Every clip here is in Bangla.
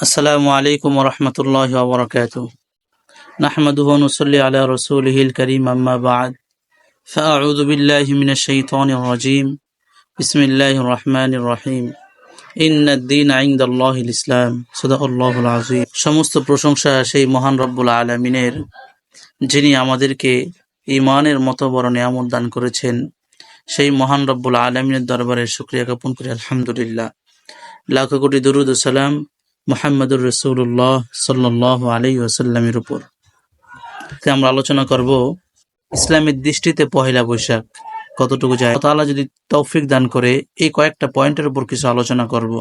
আসসালামু আলাইকুম রহমতুল্লাহ ওবরকাত نحمده ونصلي على رسوله الكريم أما بعد فأعوذ بالله من الشيطان الرجيم بسم الله الرحمن الرحيم إن الدين عند الله الإسلام صدق الله العظيم সমস্ত প্রশংসা সেই মহান রব্বুল আলমিনের যিনি আমাদেরকে ইমানের মতো বড় নিয়ামত দান করেছেন সেই মহান রব্বুল আলমিনের দরবারে শুক্রিয়া জ্ঞাপন করি আলহামদুলিল্লাহ লাখ কোটি দরুদ ও সালাম মোহাম্মদুর রসুল্লাহ সাল্লাহ আলী ওসাল্লামের উপর। আমরা আলোচনা করব ইসলামের দৃষ্টিতে পহেলা বৈশাখ, কতটুকু যায়। তাআলা যদি তৌফিক দান করে এই কয়েকটা পয়েন্টের উপর কিছু আলোচনা করব।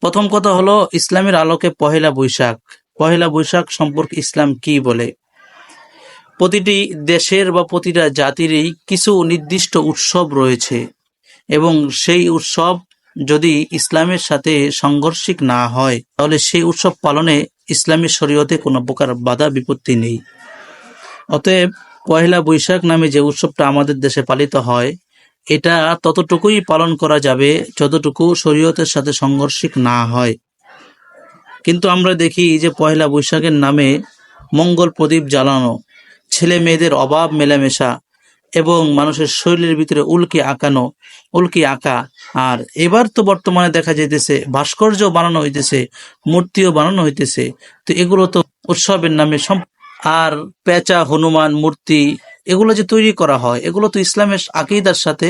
প্রথম কথা হলো ইসলামের আলোকে পহেলা বৈশাখ। পহেলা বৈশাখ সম্পর্কে ইসলাম কি বলে? প্রতিটি দেশের বা প্রতিটা জাতিরই কিছু নির্দিষ্ট উৎসব রয়েছে এবং সেই উৎসব যদি ইসলামের সাথে সংঘর্ষিক না হয়, তাহলে সেই উৎসব পালনে ইসলামী শরীয়তে কোনো প্রকার বাধা বিপত্তি নেই। অতএব পয়লা বৈশাখ নামে যে উৎসবটা আমাদের দেশে পালিত হয়, এটা ততটুকুই পালন করা যাবে যতটুকু শরীয়তের সাথে সংঘর্ষিক না হয়। কিন্তু আমরা দেখি যে পয়লা বৈশাখের নামে মঙ্গল প্রদীপ জ্বালানো ছেলে মেয়েদের অভাব, মেলামেশা এবং মানুষের শরীরের ভিতরে উল্কি আঁকানো, উল্কি আঁকা। আর এবার তো বর্তমানে দেখা যাইতেছে ভাস্কর্য বানানো হইতেছে, মূর্তিও বানানো হইতেছে। তো এগুলো তো উৎসবের নামে আর পেঁচা, হনুমান, মূর্তি, এগুলো যে তৈরি করা হয়, এগুলো তো ইসলামের আকিদার সাথে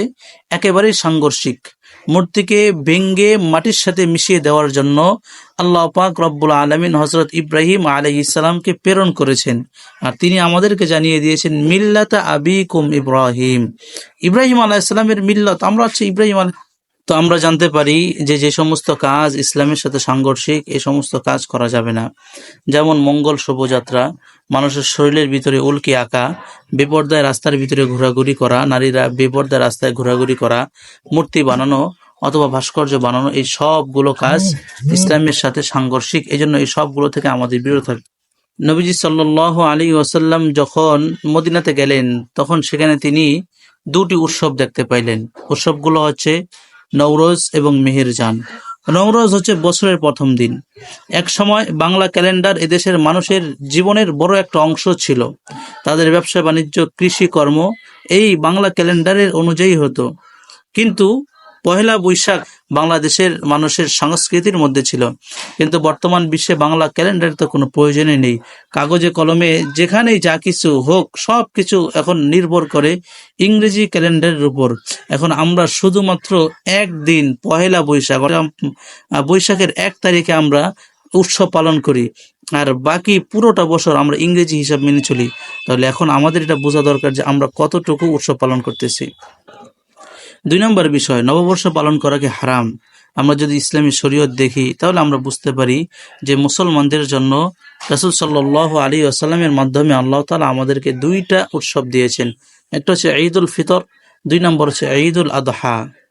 একেবারেই সাংঘর্ষিক। মূর্তিকে ভেঙ্গে মাটির সাথে মিশিয়ে দেওয়ার জন্য আল্লাহ পাক রব্বুল আলমিন হজরত ইব্রাহিম আলাই ইসলামকে প্রেরণ করেছেন। আর তিনি আমাদেরকে জানিয়ে দিয়েছেন, মিল্লাতা আবিকুম ইব্রাহিম। ইব্রাহিম আলাহ ইসলামের মিল্লত, আমরা হচ্ছে ইব্রাহিম আলাহ তো আমরা জানতে পারি যে যে সমস্ত কাজ ইসলামের সাথে সাংঘর্ষিক এই সমস্ত কাজ করা যাবে না। যেমন মঙ্গল শোভাযাত্রা, মানুষের শরীরের ভিতরে উল্কি আঁকা, বেপর্দায় রাস্তার ভিতরে ঘোরাঘুরি করা, নারীরা বেপর্দায় রাস্তায় ঘোরাঘুরি করা, মূর্তি বানানো অথবা ভাস্কর্য বানানো, এই সবগুলো কাজ ইসলামের সাথে সাংঘর্ষিক। এই জন্য এই সবগুলো থেকে আমাদের বিরত থাকতে নবীজি সাল্লাহ আলী ওয়াসাল্লাম যখন মদিনাতে গেলেন, তখন সেখানে তিনি দুটি উৎসব দেখতে পাইলেন। উৎসবগুলো হচ্ছে নওরোজ এবং মেহেরজান। নওরোজ হচ্ছে বছরের প্রথম দিন। এক সময় বাংলা ক্যালেন্ডার এদেশের মানুষের জীবনের বড় একটা অংশ ছিল। তাদের ব্যবসা, বাণিজ্য কৃষিকর্ম এই বাংলা ক্যালেন্ডারের অনুযায়ী হতো। কিন্তু পহেলা বৈশাখ বাংলাদেশের মানুষের সংস্কৃতির মধ্যে ছিল। কিন্তু বর্তমান বিশ্বে বাংলা ক্যালেন্ডারের তো কোনো প্রয়োজনই নেই। কাগজে কলমে যেখানেই যা কিছু হোক, সব কিছু এখন নির্ভর করে ইংরেজি ক্যালেন্ডারের উপর। এখন আমরা শুধুমাত্র একদিন পহেলা বৈশাখ বৈশাখের এক তারিখে আমরা উৎসব পালন করি। আর বাকি পুরোটা বছর আমরা ইংরেজি হিসাব মেনে চলি। তাহলে এখন আমাদের এটা বোঝা দরকার যে আমরা কতটুকু উৎসব পালন করতেছি। দুই নম্বর বিষয়, নববর্ষ পালন করাকে হারাম? আমরা যদি ইসলামী শরীয়ত দেখি, তাহলে আমরা বুঝতে পারি যে মুসলমানদের জন্য রাসুল সাল্লাহ আলী আসাল্লামের মাধ্যমে আল্লাহ তালা আমাদেরকে দুইটা উৎসব দিয়েছেন। একটা হচ্ছে ঈদ ফিতর, দুই নম্বর হচ্ছে ঈদ আদহা।